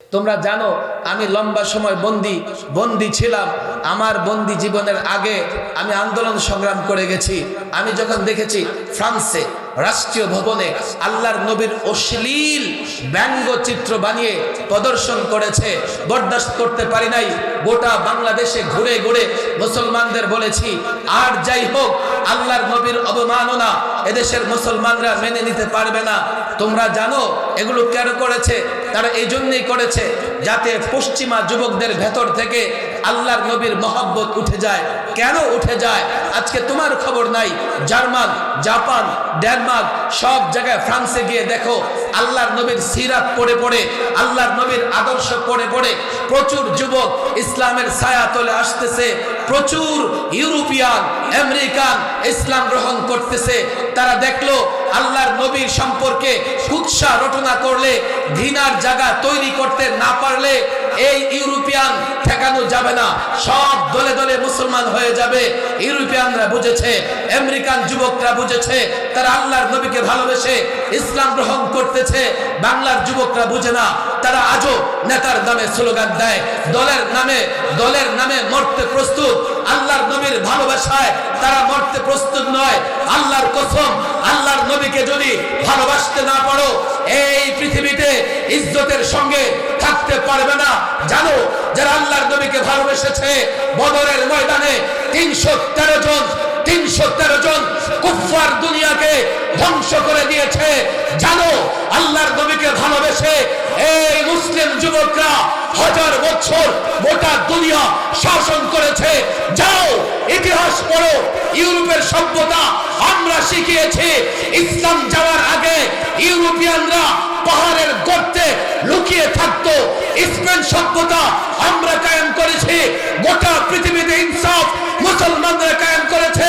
তোমরা জানো, আমি লম্বা সময় বন্দি বন্দি ছিলাম। আমার বন্দি জীবনের আগে আমি আন্দোলন সংগ্রাম করে গেছি। আমি যখন দেখেছি ফ্রান্সে, রাষ্ট্রীয় ভবনে আল্লাহর নবীর অশ্লীল ব্যঙ্গ চিত্র বানিয়ে প্রদর্শন করেছে, বরদাস্ত করতে পারি নাই গোটা বাংলাদেশে ঘুরে ঘুরে মুসলমানদের বলেছি, আর যাই হোক, আল্লাহর নবীর অবমাননা এদেশের মুসলমানরা মেনে নিতে পারবে না। তোমরা জানো, এগুলো কেন করেছে? তারা এই জন্যই করেছে যাতে পশ্চিমা যুবকদের ভেতর থেকে আল্লাহর নবীর মহব্বত উঠে যায়। কেন উঠে যায়? আজকে তোমার খবর নাই। জার্মান, জাপান, ডেনমার্ক সব জায়গায় ফ্রান্সে গিয়ে দেখো, আল্লাহর নবীর সিরাত পড়ে পড়ে, আল্লাহর নবীর আদর্শ পড়ে পড়ে প্রচুর যুবক ইসলামের ছায়া তলে আসতেছে প্রচুর ইউরোপিয়ান আমেরিকান ইসলাম গ্রহণ করতেছে, তারা দেখল আল্লাহর নবীর সম্পর্কে কুৎসা রটনা করলে, ঘৃণার জায়গা তৈরি করতে না পারলে এই ইউরোপিয়ান ঠেকানো যাবে না, সব দলে দলে মুসলমান হয়ে যাবে। ইউরোপিয়ানরা বুঝেছে, আমেরিকান যুবকরা বুঝেছে, তারা আল্লাহর নবীকে ভালোবেসে ইসলাম গ্রহণ করতেছে, বাংলার যুবকরা বুঝে না, তারা আজও নেতার নামে স্লোগান দেয়, দলের নামে দলের নামে মরতে প্রস্তুত ভালোবাসায় তারা মরতে প্রস্তুত নয়। আল্লাহর কসম, আল্লাহর নবীকে যদি ভালোবাসতে না পারো, এই পৃথিবীতে ইজ্জতের সঙ্গে থাকতে পারবে না। জানো, যারা আল্লাহর নবীকে ভালোবেসেছে, বদরের ময়দানে তিনশো তেরো জন তিনশো তেরো জন কুফার দুনিয়াকে ধ্বংস করে দিয়েছে। জানো, আল্লাহর নবীকে ভালোবেসে এই মুসলিম যুবকরা হাজার বছর দুনিয়া শাসন করেছে। যাও, ইতিহাস পড়ো, ইউরোপের সভ্যতা আমরা শিখিয়েছি। ইসলাম যাওয়ার আগে ইউরোপিয়ানরা পাহাড়ের গর্তে লুকিয়ে থাকতো। স্পেন সভ্যতা আমরা কায়েম করেছি গোটা পৃথিবীতে ইনসাফ মুসলমানরা কায়েম করেছে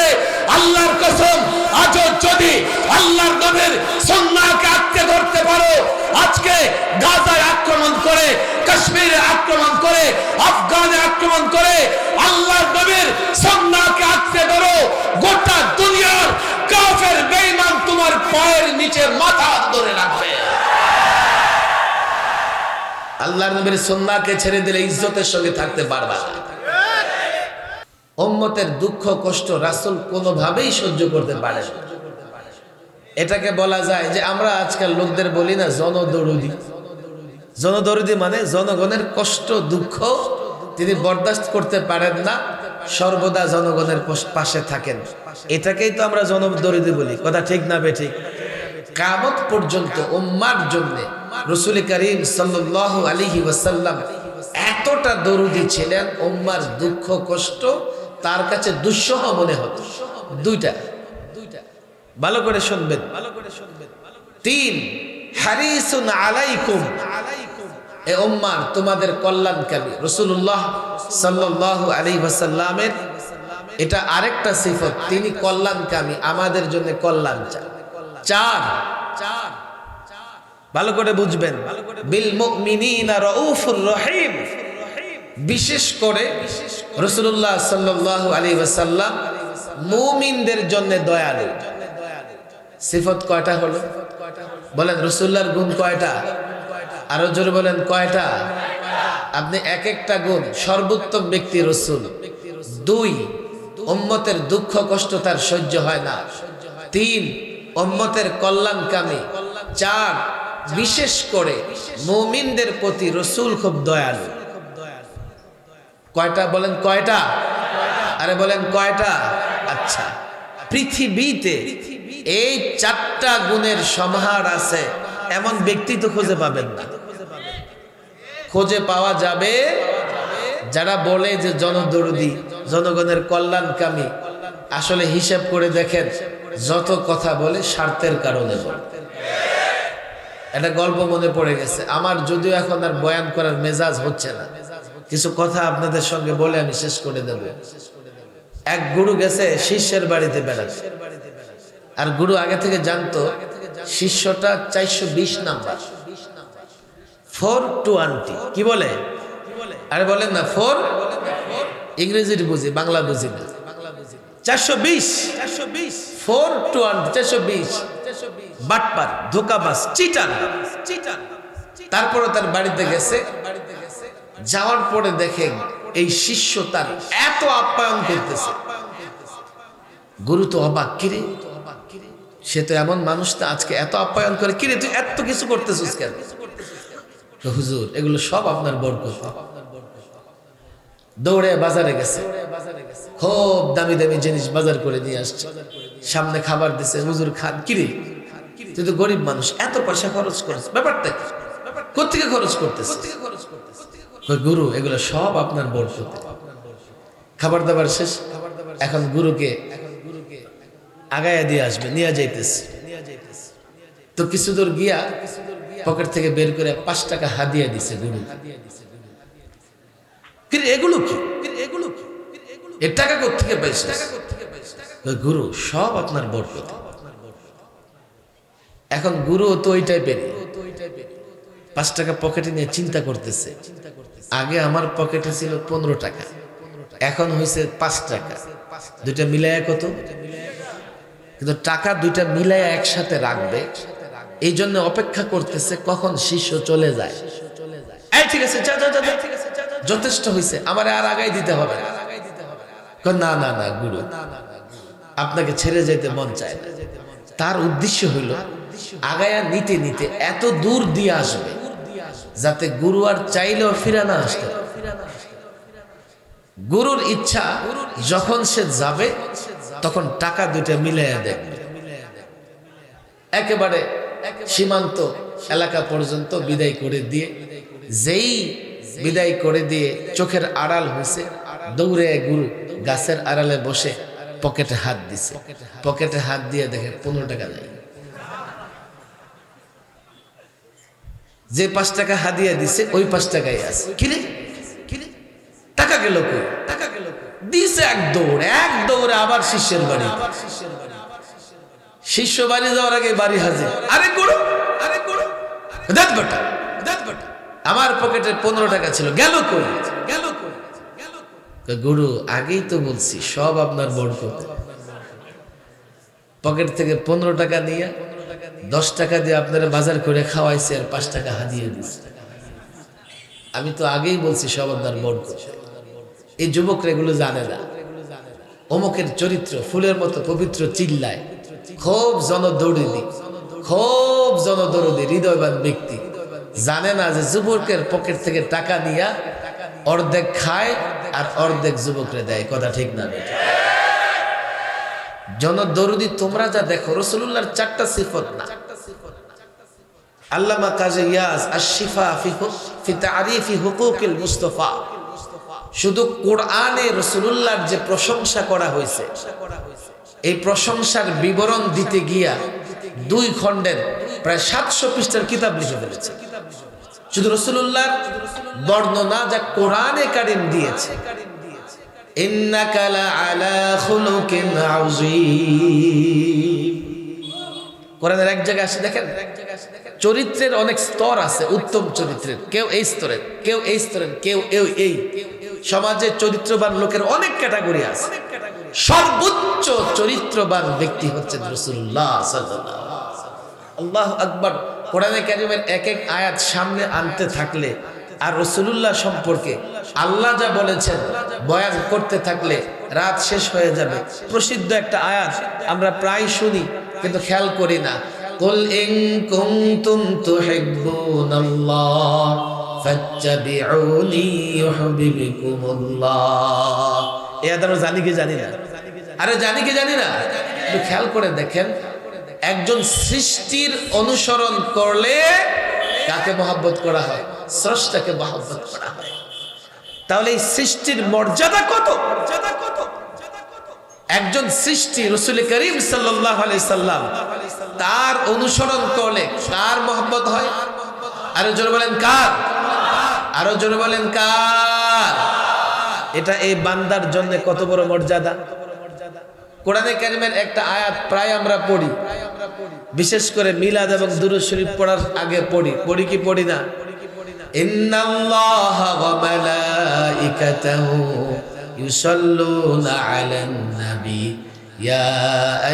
আল্লাহর কসম আজও যদি আল্লাহর নবীর সন্ন্যাকে আটকে ধরতে পারো আজকে গাজায় আক্রমণ করে, কাশ্মীরে আক্রমণ করে, আফগানে আক্রমণ করে, আল্লাহর নবীর সন্ন্যাকে আটকে ধরো, গোটা দুনিয়ার কাফের বেঈমান তোমার পায়ের নিচে মাথা ধরে রাখবে আল্লাহর নবীর সন্ন্যাকে ছেড়ে দিলে ইজ্জতের সঙ্গে থাকতে পারবা উম্মতের দুঃখ, কষ্ট রাসূল কোনোভাবেই সহ্য করতে পারে না। এটাকে বলা যায় যে আমরা আজকাল লোকদের বলি না জনদরুদি। জনদরুদি মানে জনগণের কষ্ট, দুঃখ তিনি বরদাস্ত করতে পারেন না, সর্বদা জনগণের পাশে থাকেন। এটাকেই তো আমরা জনদরুদি বলি। কথা ঠিক না বে ঠিক? কামত পর্যন্ত, উম্মার জন্য রসুল করিম সাল্লাহ আলিহি ওয়াসাল্লাম এতটা দরুদি ছিলেন, উম্মার দুঃখ, কষ্ট তার কাছে দুঃসহ মনে হতো। দুইটা দুইটা। ভালো করে শুনবেন। তিন, হারিসুন আলাইকুম। এ উম্মার, তোমাদের কল্যাণকামী। রসুল্লাহ সাল্লাহ আলী ওয়াসাল্লামের এটা আরেকটা সিফত, তিনি কল্যাণকামী, আমাদের জন্য কল্যাণ চান। চার চার ভালো করে বুঝবেন। বিল রহিম। বিশেষ করে রসুল্লাহ সাল্লাহ আলী ওয়াসাল্লাম মুমিনদের জন্য দয়ালু। সিফত কয়টা হলো? বলেন, রসুল্লাহর গুণ কয়টা? আরও জোরে বলেন, কয়টা? আপনি এক একটা গুণ সর্বোত্তম ব্যক্তি রসুল। দুই, উম্মতের দুঃখ কষ্ট তার সহ্য হয় না। তিন, উম্মতের কল্যাণকামী। চার, বিশেষ করে মুমিনদের প্রতি রসুল খুব দয়ালু। কয়টা বলেন, কয়টা? আরে বলেন, কয়টা? আচ্ছা পৃথিবীতে এই চারটা গুণের সমাহার আছে, এমন ব্যক্তি তো খুঁজে পাবেন না। খুঁজে পাওয়া যাবে যারা বলে যে জনদরদি, জনগণের কল্যাণকামী। আসলে হিসাব করে দেখেন, যত কথা বলে স্বার্থের কারণে বলে। একটা গল্প মনে পড়ে গেছে, আমার যদিও এখন আর বয়ান করার মেজাজ হচ্ছে না। কিছু কথা আপনাদের সঙ্গে বলে আমি শেষ করে দেব। এক গুরু গেছে, শিষ্যের বাড়িতে বেড়াতে। আর গুরু আগে থেকে জানতো, শিষ্যটা চারশো বিশ নাম্বার। ফোর টু টোয়েন্টি কি বলে? আরে বলেন না, ফোর? ইংরেজির বুঝি, বাংলা বুঝি না। চারশো বিশ। চারশো বিশ ফোর চারশো বিশ। বাটপার তার বাড়িতে গেছে। যাওয়ার পরে দেখে এই শিষ্য তার এত আপ্যায়ন করতেছে। গুরু তো অবাক কিরে সে তো এমন মানুষ না আজকে এত আপ্যায়ন করে, কিরে, তুই এত কিছু করতেছিস কেন? হুজুর, এগুলো সব আপনার বরকত। দৌড়ে বাজারে গেছে। খুব দামি দামি জিনিস বাজার করে নিয়ে আসছে। সামনে খাবার দিছে, হুজুর, খান। কিরে, তুই তো গরিব মানুষ, এত পয়সা খরচ করিস, ব্যাপারটা? কোথেকে খরচ করতেছে গুরু, এগুলো সব আপনার বরকত। খাবার দাবার শেষ? এখন গুরুকে আগায়া দিয়ে আসবে, নিয়ে যাইতেছে। তো কিছু দূর গিয়া পকেট থেকে বের করে পাঁচ টাকা হাদিয়া দিছে গুরু। এগুলো কি এগুলো কি? এর টাকা কোথেকে পাইছে গুরু, সব আপনার এখন গুরু তো ওই টাইপের পাঁচ টাকা পকেটে নিয়ে চিন্তা করতেছে। আগে আমার পকেটে ছিল পনেরো টাকা, এখন হয়েছে পাঁচ টাকা। দুইটা মিলাইয়া কত? কিন্তু টাকা দুইটা মিলাই একসাথে রাখবে এই জন্য অপেক্ষা করতেছে কখন শিষ্য চলে যায় এই ঠিক আছে। যথেষ্ট হয়েছে আমার আর আগাই দিতে হবে না। না না গুরু, আপনাকে ছেড়ে যেতে মন চায় না তার উদ্দেশ্য হইল, আগায়া নিতে নিতে এত দূর দিয়ে আসবে, যাতে গুরু আর চাইলেও ফিরে না আসতে। গুরুর ইচ্ছা, যখন সে যাবে তখন টাকা দুইটা মিলাইয়া দেখবে একেবারে সীমান্ত এলাকা পর্যন্ত বিদায় করে দিয়ে, যেই বিদায় করে দিয়ে চোখের আড়াল হয়েছে দৌড়ে গুরু গাছের আড়ালে বসে পকেটে হাত দিছে। পকেটে হাত দিয়ে দেখে পনেরো টাকা নেই যে পাঁচ টাকা হাদিয়া দিছে, ওই পাঁচ টাকাই আছে। কিরে? টাকা গেল কই? দিছে এক দৌড়, এক দৌড়ে আবার শিষ্যের বাড়ি। শিষ্য বাড়ি যাওয়ার আগে বাড়ি হাজির। আরে গুরু আরে বাটা আমার পকেটে পনেরো টাকা ছিল, গেল কই? গেল গুরু, আগেই তো বলছি, সব আপনার বড় করতে। পকেট থেকে পনেরো টাকা নিয়ে, দশ টাকা দিয়ে আপনারা বাজার করে খাওয়াইছে আর পাঁচ টাকা হাদিয়ে দিচ্ছে আমি তো আগেই বলছি, সব আপনার বড় করতে। এই যুবকরা এগুলো জানে না। অমুকের চরিত্র ফুলের মতো পবিত্র চিল্লায়। খুব জনদৌড়ি খুব জনদৌড়ি হৃদয়বান ব্যক্তি। জানে না যে যুবকের পকেট থেকে টাকা নিয়া অর্ধেক খায় আর অর্ধেক যুবকরে দেয়, কথা ঠিক না জনদরুদি তোমরা যা দেখো রসুল্লাহর চারটা সিফত না। আল্লামা কাজে ইয়াস আশিফা ফি তারিফি হুকুকিল মুস্তফা। শুধু কোরআনে রসুলুল্লাহর যে প্রশংসা করা হয়েছে, এই প্রশংসার বিবরণ দিতে গিয়া দুই খণ্ডের প্রায় সাতশো পৃষ্ঠার কিতাব লিখে ফেলেছে। শুধু রসুলুল্লাহর বর্ণনা যা কোরআনে কারিম দিয়েছে। এক জায়গায় দেখেন, চরিত্রের অনেক স্তর আছে, উত্তম চরিত্রের, কেউ এই স্তরের, কেউ এই স্তরের, কেউ এই। সমাজে চরিত্রবান লোকের অনেক ক্যাটাগরি আছে। সর্বোচ্চ চরিত্রবান ব্যক্তি হচ্ছেন রসুল্লাহ আল্লাহ আকবর। কোরআনে কারিমের এক এক আয়াত সামনে আনতে থাকলে আর রসুলুল্লাহ সম্পর্কে আল্লাহ যা বলেছেন বয়ান করতে থাকলে রাত শেষ হয়ে যাবে। প্রসিদ্ধ একটা আয়াত আমরা প্রায় শুনি কিন্তু খেয়াল করি না। কুল ইন কুনতুম তুহিব্বুনাল্লাহ। জানি কি জানি না? আরে জানি কি জানি না? একটু খেয়াল করে দেখেন, একজন সৃষ্টির অনুসরণ করলে কাকে মহাব্বত করা হয়? স্রষ্টাকে মহাব্বত করা হয়। তাহলে এই সৃষ্টির মর্যাদা কত? মর্যাদা কত একজন সৃষ্টি রসুল করিম সাল্লাম, তার অনুসরণ করলে কার মহব্বত হয়? আরও জোরে বলেন, কার? আরও জোরে বলেন, কার? এটা এই বান্দার জন্য কত বড় মর্যাদা। কোরআনে কারিমের একটা আয়াত প্রায় আমরা পড়ি। বিশেষ করে মিলাদ এবং দুরুদ শরীফ পড়ার আগে পড়ি। পড়ি কি পড়ি না? ইন্নাল্লাহা ওয়া মালাইকাতাহু ইউসাল্লুনা আলান নবী। ইয়া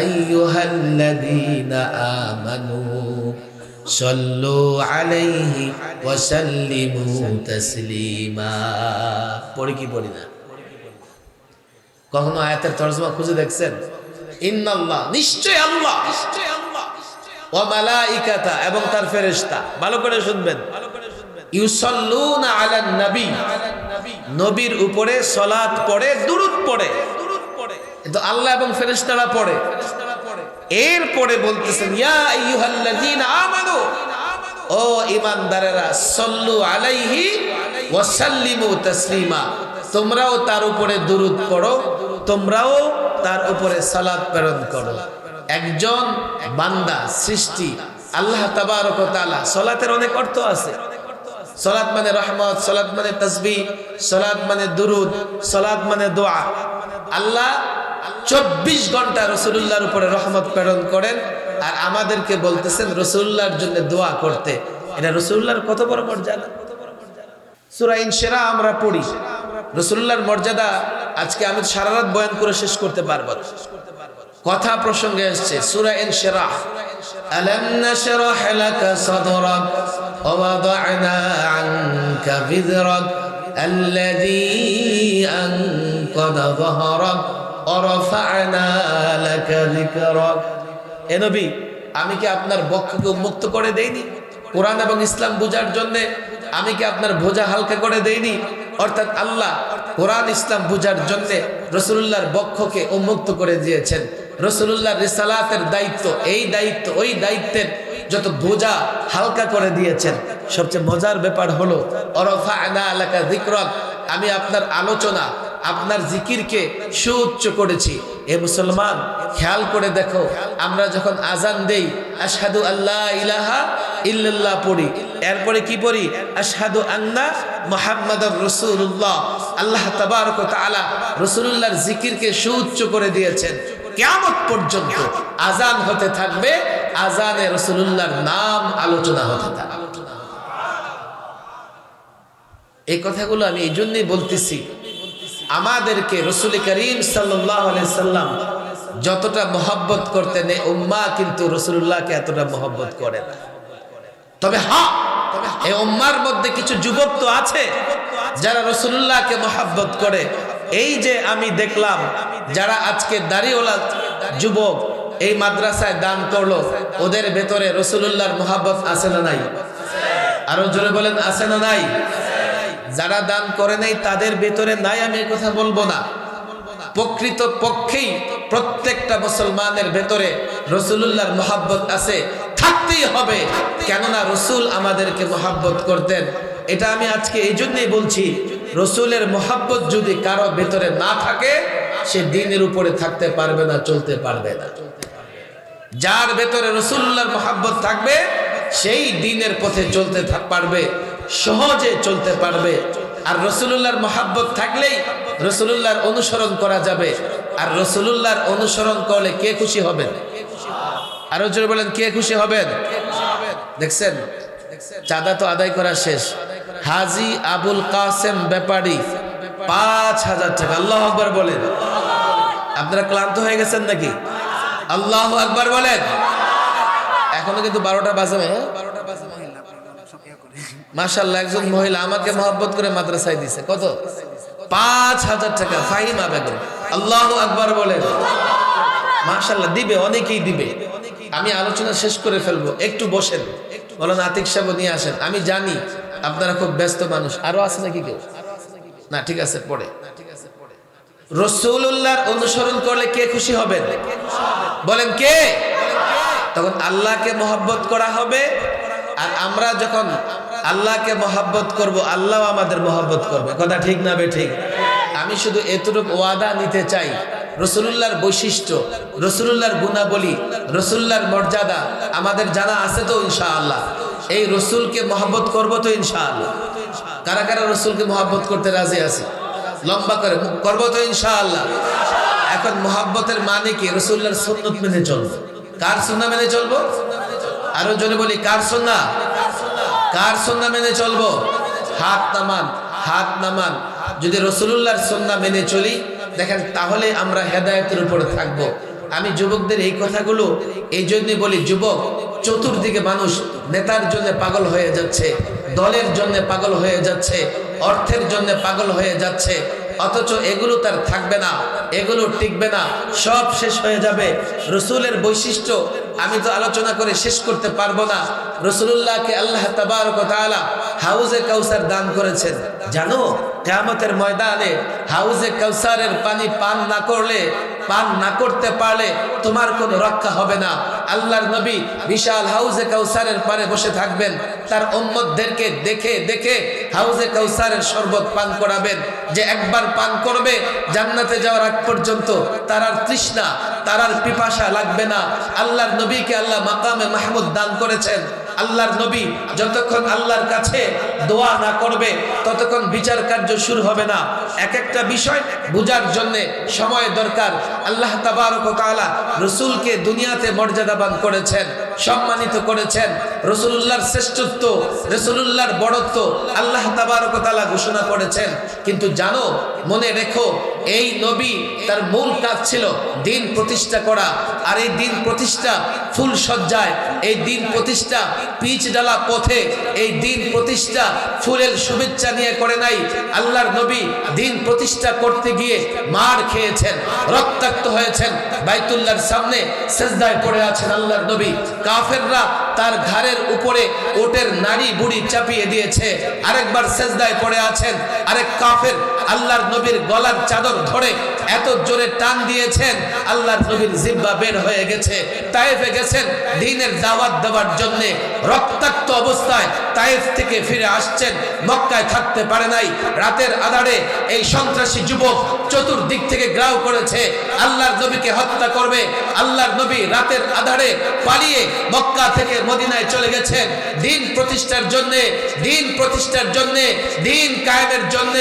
আইয়ুহাল্লাযীনা আমানু। সল্লু আলাইহি ওয়াসাল্লিমু তাসলিমা। পড়ি কি পড়ি না? কখনো আয়াতের তর্জমা খুঁজে দেখছেন? ইন্নাল্লাহ নিশ্চয় আল্লাহ। নিশ্চয় আল্লাহ ও মালাইকাতা, এবং তার ফেরেশতা। ভালো করে শুনবেন। ইউসাল্লুনা আলান নবী। নবীর উপরে সলাত পড়ে, দুরুদ পড়ে। কিন্তু আল্লাহ এবং ফেরেশতারা পড়ে। এরপরে বলতেছেন, ইয়া আমানু, ও ঈমানদারেরা, সল্লু আলাইহি ওয়া সাল্লিমু তাসলিমা, তোমরাও তার উপরে দুরুদ পড়ো, তোমরাও তার উপরে সালাত প্রেরণ করো। একজন বান্দা, সৃষ্টি, আল্লাহ তাবারক তাআলা, সালাতের অনেক অর্থ আছে। সলাদ মানে রহমত সলাদ মানে তসবি সলাদ মানে দুরুদ সলাদ মানে দোয়া। আল্লাহ চব্বিশ ঘন্টা রসুল্লাহর উপরে রহমত প্রেরণ করেন আর আমাদেরকে বলতেছেন রসুল্লাহর জন্য দোয়া করতে এটা রসুল্লাহর কত বড় মর্যাদা সুরাইন সেরা আমরা পড়ি রসুল্লাহর মর্যাদা আজকে আমি সারা রাত বয়ান করে শেষ করতে পারবো না। কথা প্রসঙ্গে এসছে সুরা ইন সেরা ألم نشرح لك صدرك ووضعنا عنك وزرك الذي أنقض ظهرك ورفعنا لك ذكرك আমি কি আপনার বক্ষকে উন্মুক্ত করে দেইনি? কোরআন এবং ইসলাম বোঝার জন্য আমি কি আপনার বোঝা হালকা করে দেইনি? অর্থাৎ আল্লাহ কোরআন, ইসলাম বোঝার জন্য রসুল্লাহর বক্ষকে উন্মুক্ত করে দিয়েছেন। রসুল্লাহ রিসালাতের দায়িত্ব, এই দায়িত্ব, ওই দায়িত্বের যত বোঝা হালকা করে দিয়েছেন, সবচেয়ে মজার ব্যাপার হলো অরফা আনা এলাকা আমি আপনার আলোচনা আপনার জিকিরকে সুউচ্চ করেছি। এ মুসলমান, খেয়াল করে দেখো, আমরা যখন আজান দেই আসাদু আল্লাহ ইলাহা ইল্লাল্লাহ পড়ি। এরপরে কি পড়ি? আসাদু আন্না মোহাম্মদ রসুল্লাহ আল্লাহ তাবারক তাআলা রসুল্লাহর জিকিরকে সুউচ্চ করে দিয়েছেন। কেয়ামত পর্যন্ত আজান হতে থাকবে, আজানে রসুল্লাহর নাম আলোচনা হতে থাকবে। এই কথাগুলো আমি এই জন্যই বলতেছি আমাদেরকে রসুল করিম সাল্লাম যতটা মহব্বত করতেন এই উম্মা কিন্তু রসুল্লাহকে এতটা মহব্বত করে না। তবে হা এই উম্মার মধ্যে কিছু যুবক তো আছে, যারা রসুল্লাহকে মহাব্বত করে। এই যে আমি দেখলাম, যারা আজকে দাড়িওয়ালা যুবক এই মাদ্রাসায় দান করল, ওদের ভেতরে রসুল্লাহর মহাব্বত আছে না নাই? আরও জোরে বলেন, আছে না নাই? যারা দান করে নাই, তাদের ভেতরে নাই, আমি কথা বলব না। প্রকৃত পক্ষেই প্রত্যেকটা মুসলমানের ভেতরে রসুল্লাহর মোহাব্বত আছে, থাকতেই হবে। কেননা রসুল আমাদেরকে মোহাব্বত করতেন। এটা আমি আজকে এই জন্যই বলছি, রসুলের মোহাব্বত যদি কারও ভেতরে না থাকে, সে দিনের উপরে থাকতে পারবে না, চলতে পারবে না। যার ভেতরে রসুল্লাহর মোহাব্বত থাকবে, সেই দিনের পথে চলতে পারবে। সহজে চলতে পারবে। আর রসুল্লাহর মহাব্বত থাকলেই রসুল্লাহর অনুসরণ করা যাবে। আর রসুল্লাহর অনুসরণ করলে কে খুশি হবেন? আরও জোরে বলেন, কে খুশি হবেন? দেখছেন? চাঁদা তো আদায় করা শেষ। হাজি আবুল কাসেম ব্যাপারী, পাঁচ হাজার টাকা। আল্লাহ আকবর বলেন। আপনারা ক্লান্ত হয়ে গেছেন নাকি? আল্লাহ আকবর বলেন। এখনও কিন্তু বারোটা বাজে মাশাল্লাহ একজন মহিলা আমাকে মহব্বত করে মাদ্রাসায় দিছে। কত? পাঁচ হাজার টাকা, ফাহিমা বেগম। আল্লাহ আকবর বলেন। মাশাল্লাহ দিবে, অনেকেই দিবে। আমি আলোচনা শেষ করে ফেলব, একটু বসেন। বলেন, আতিক সাহেব নিয়ে আসেন। আমি জানি আপনারা খুব ব্যস্ত মানুষ। আরও আছে নাকি কেউ? না, ঠিক আছে, পড়ে। রসুল্লাহর অনুসরণ করলে কে খুশি হবেন? বলেন, কে? তখন আল্লাহকে মহব্বত করা হবে। আর আমরা যখন আল্লাহকে মহব্বত করব, আল্লাহ আমাদের মহব্বত করবে। কথা ঠিক না বে ঠিক? আমি শুধু এতটুকু ওয়াদা নিতে চাই। রসুল্লাহর বৈশিষ্ট্য রসুল্লাহর গুণাবলী রসুল্লাহর মর্যাদা আমাদের জানা আছে তো ইনশাআল্লাহ। এই রসুলকে মহব্বত করব তো ইনশাআল্লাহ। কারা কারা রসুলকে মহব্বত করতে রাজি আছে? লম্বা করে, করব তো ইনশাআল্লাহ। এখন মহাব্বতের মানে কি? রসুল্লাহর সুন্নত মেনে চলবো। কার সুন্না মেনে চলবো? আরও জনে বলি, কার সুন্না? কার সন্না মেনে চলবো হাত নামান হাত নামান যদি রসুল্লাহর সন্না মেনে চলি, দেখেন, তাহলে আমরা হেদায়তের উপরে থাকব। আমি যুবকদের এই কথাগুলো এই জন্যই বলি, যুবক, চতুর্দিকে মানুষ নেতার জন্য পাগল হয়ে যাচ্ছে, দলের জন্য পাগল হয়ে যাচ্ছে, অর্থের জন্য পাগল হয়ে যাচ্ছে অথচ এগুলো তার থাকবে না, এগুলো টিকবে না, সব শেষ হয়ে যাবে। রসুলের বৈশিষ্ট্য আমি তো আলোচনা করে শেষ করতে পারব না। রসুল্লাহকে আল্লাহ তালা হাউজে কাউসার দান করেছেন। জানো, কেয়ামতের ময়দানে হাউজে কাউসারের পানি পান না করলে পান না করতে পারলে তোমার কোনো রক্ষা হবে না। আল্লাহর নবী বিশাল হাউজে কাউসারের পারে বসে থাকবেন। তার উম্মতদেরকে দেখে দেখে হাউজে কাউসারের শরবত পান করাবেন। যে একবার পান করবে, জান্নাতে যাওয়ার আগ পর্যন্ত তার আর তৃষ্ণা, তার আর পিপাসা লাগবে না। আল্লাহর নবীকে আল্লাহ মাকামে মাহমুদ দান করেছেন। আল্লাহর নবী যতক্ষণ আল্লাহর কাছে দোয়া না করবে, ততক্ষণ বিচার কার্য শুরু হবে না। এক একটা বিষয় বুঝার জন্যে সময় দরকার। আল্লাহ তাবারক তালা রসুলকে দুনিয়াতে মর্যাদাবান করেছেন, সম্মানিত করেছেন। রসুল্লাহর শ্রেষ্ঠত্ব রসুল্লাহর বড়ত্ব আল্লাহ তাবারক তাআলা ঘোষণা করেছেন। কিন্তু জানো, মনে রেখো, এই নবী তার মূল কাজ ছিল দিন প্রতিষ্ঠা করা। আর এই দিন প্রতিষ্ঠা ফুল সজ্জায় এই দিন প্রতিষ্ঠা পিচ ডালা পথে, এই দিন প্রতিষ্ঠা ফুলের শুভেচ্ছা নিয়ে করে নাই। আল্লাহর নবী দিন প্রতিষ্ঠা করতে গিয়ে মার খেয়েছেন, রক্তাক্ত হয়েছেন। বাইতুল্লাহর সামনে সেজদায় পড়ে আছেন আল্লাহর নবী। কাফেররা তার ঘাড়ের উপরে ওটের নারী বুড়ি চাপিয়ে দিয়েছে। আরেকবার সেজদায় পড়ে আছেন। আরেক কাফের আল্লাহর নবীর গলার চাদর ধরে এত জোরে টান দিয়েছেন। আল্লাহর নবীর জিব্বা বের হয়ে গেছে। তায়েফে গেছেন দিনের দাওয়াত দেওয়ার জন্য। রক্তাক্ত অবস্থায় তায়েফ থেকে ফিরে আসছেন। মক্কায় থাকতে পারে নাই। রাতের আধারে এই সন্ত্রাসী যুবক চতুর্দিক থেকে গ্রাও করেছে। আল্লাহর নবীকে হত্যা করবে। আল্লাহর নবী রাতের আধারে পালিয়ে মক্কা থেকে মদিনায় চলে গেছেন দিন প্রতিষ্ঠার জন্য, দিন প্রতিষ্ঠার জন্য, দিন কায়েমের জন্য।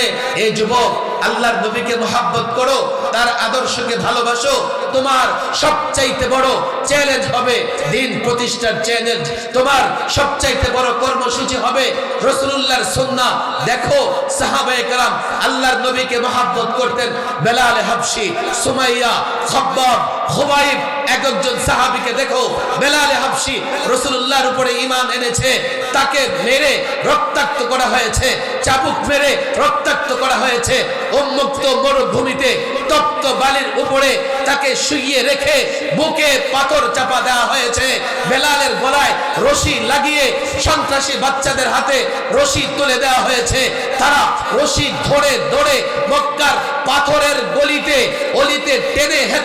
এই যুবক, আল্লাহর নবীকে মোহাব্বত করো, তার আদর্শকে ভালোবাসো। তোমার সবচাইতে বড় চ্যালেঞ্জ হবে দিন প্রতিষ্ঠার চ্যালেঞ্জ তোমার সবচাইতে বড় কর্মসূচি হবে রসুল্লাহর সুন্নাহ। দেখো, সাহাবায়ে কালাম আল্লাহর নবীকে মোহাব্বত করতেন বেলাল হাবশি, সুমাইয়া খব্বাব খুবাইব। এক একজন সাহাবীকে দেখো, বেলাল হাবশি রসুল্লাহর উপরে ঈমান এনেছে, তাকে মেরে রক্তাক্ত করা হয়েছে, চাবুক মেরে রক্তাক্ত করা হয়েছে, উন্মুক্ত মরুভূমিতে তপ্ত বালির উপরে তাকে শুইয়ে রেখে বুকে পাথর চাপা দেওয়া হয়েছে, বেলালের গলায় রশি লাগিয়ে সন্ত্রাসী বাচ্চাদের হাতে রশি তুলে দেওয়া হয়েছে, তারা রশি ধরে ধরে মক্কার পাথরের গলিতে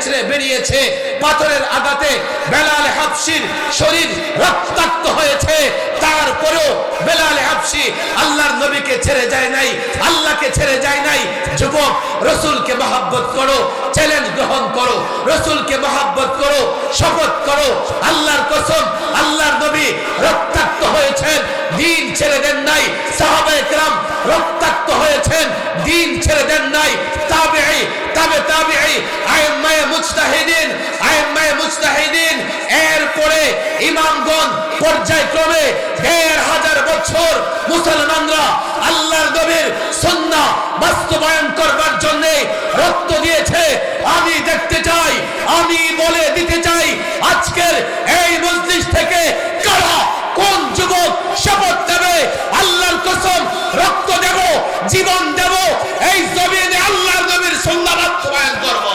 টেনে বেরিয়েছে, পাথরের আঘাতে বেলাল হাফসির শরীর রক্তাক্ত হয়েছে। তারপরেও বেলাল হাফসি আল্লাহর নবীকে ছেড়ে যায় নাই, আল্লাহকে ছেড়ে যায় নাই। যুবক, রসুলকে মহাব্বত করো, চ্যালেঞ্জ গ্রহণ করো, রসুলকে মহাব্বত করো, শপথ করো। আল্লাহর কসম, আল্লাহর নবী রক্তাক্ত হয়েছেন। দিন ছেড়ে দেন নাই। সাহাবে একরাম রক্তাক্ত হয়েছেন। দিন ছেড়ে দেন নাই। তাবেঈ, তাবে তাবেঈ মুজতাহিদিন মুজতাহিদিন। ইমামগণ পর্যায়ক্রমে হাজার বছর মুসলমানরা আল্লাহর নবীর সুন্নাহ বাস্তবায়ন করবার জন্য রক্ত দিয়েছে। আমি দেখতে চাই, আমি বলে জীবন দেব, এই জমিনে আল্লাহর নবীর সুন্নাহ বাস্তবায়ন করব।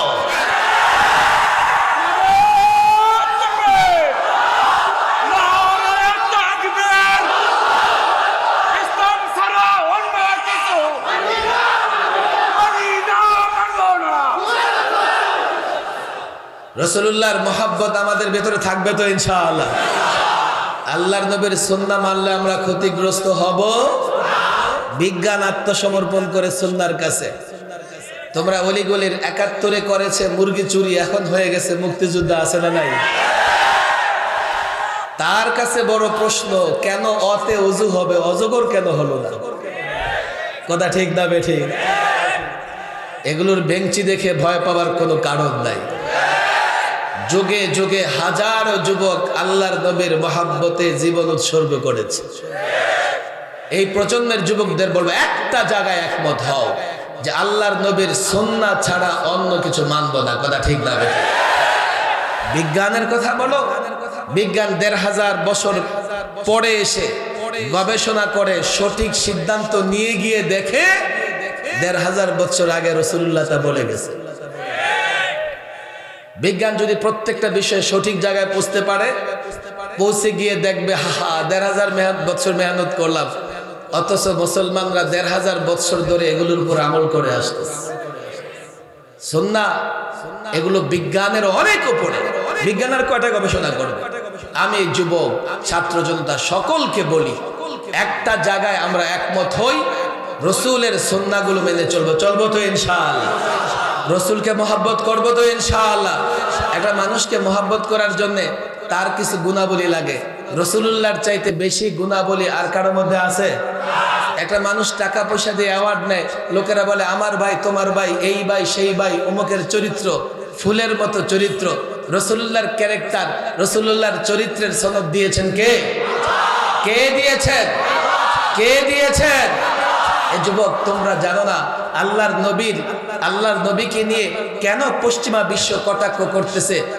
রসুল্লাহর মোহাব্বত আমাদের ভেতরে থাকবে তো ইনশাআল্লাহ। আল্লাহর নবীর সুন্না মানলে আমরা ক্ষতিগ্রস্ত হব। বিজ্ঞান আত্মসমর্পণ করে সুন্নার কাছে। তোমরা অলিগলির একাত্তরে করেছে, মুরগি চুরি এখন হয়ে গেছে, মুক্তিযুদ্ধ আছে না নাই? তার কাছে বড় প্রশ্ন, কেন অতে অজু হবে, অজগর কেন হলো না? কথা ঠিক না বে ঠিক? এগুলোর বেঞ্চি দেখে ভয় পাওয়ার কোনো কারণ নাই। যুগে যুগে হাজারো যুবক আল্লাহর নবীর মহাব্বতে জীবন উৎসর্গ করেছে। এই প্রজন্মের যুবকদের বলব, একটা জায়গায় একমত হও যে আল্লাহর নবীর সন্না ছাড়া অন্য কিছু মানব না। কথা ঠিক না বিজ্ঞানের কথা বলো। বিজ্ঞান দেড় হাজার বছর পরে এসে গবেষণা করে, সঠিক সিদ্ধান্ত নিয়ে গিয়ে দেখে দেড় হাজার বছর আগে রসুল্লাহ তা বলে গেছে। বিজ্ঞান যদি প্রত্যেকটা বিষয়ে সঠিক জায়গায় পৌঁছতে পারে, পৌঁছে গিয়ে দেখবে হা হা দেড় হাজার বছর মেহনত করলাম। অথচ মুসলমানরা দেড় হাজার বছর ধরে এগুলোর উপর আমল করে আসতেছে। সন্না এগুলো বিজ্ঞানের অনেক উপরে। বিজ্ঞানের কয়টা গবেষণা করবে? আমি যুবক, ছাত্র জনতা সকলকে বলি, একটা জায়গায় আমরা একমত হই, রসুলের সন্নাগুলো মেনে চলবো। চলবো তো ইনশাআল্লাহ। রসুলকে মহাব্বত করব তো ইনশাআল্লাহ। একটা মানুষকে মহাব্বত করার জন্য তার কিছু গুণাবলী লাগে। রসুল্লাহর চাইতে বেশি গুণাবলী আর কারোর মধ্যে আছে? একটা মানুষ টাকা পয়সা দিয়ে অ্যাওয়ার্ড নেয়, লোকেরা বলে, আমার ভাই, তোমার ভাই, এই ভাই, সেই ভাই, অমুকের চরিত্র, ফুলের মতো চরিত্র। রসুল্লাহর ক্যারেক্টার রসুল্লাহর চরিত্রের সনদ দিয়েছেন কে? কে দিয়েছেন? কে দিয়েছেন? এ যুবক, তোমরা জানো না, আল্লাহর নবীর, আল্লাহর নবীকে নিয়ে কেন পশ্চিমা বিশ্ব কটাক্ষ করতেছে?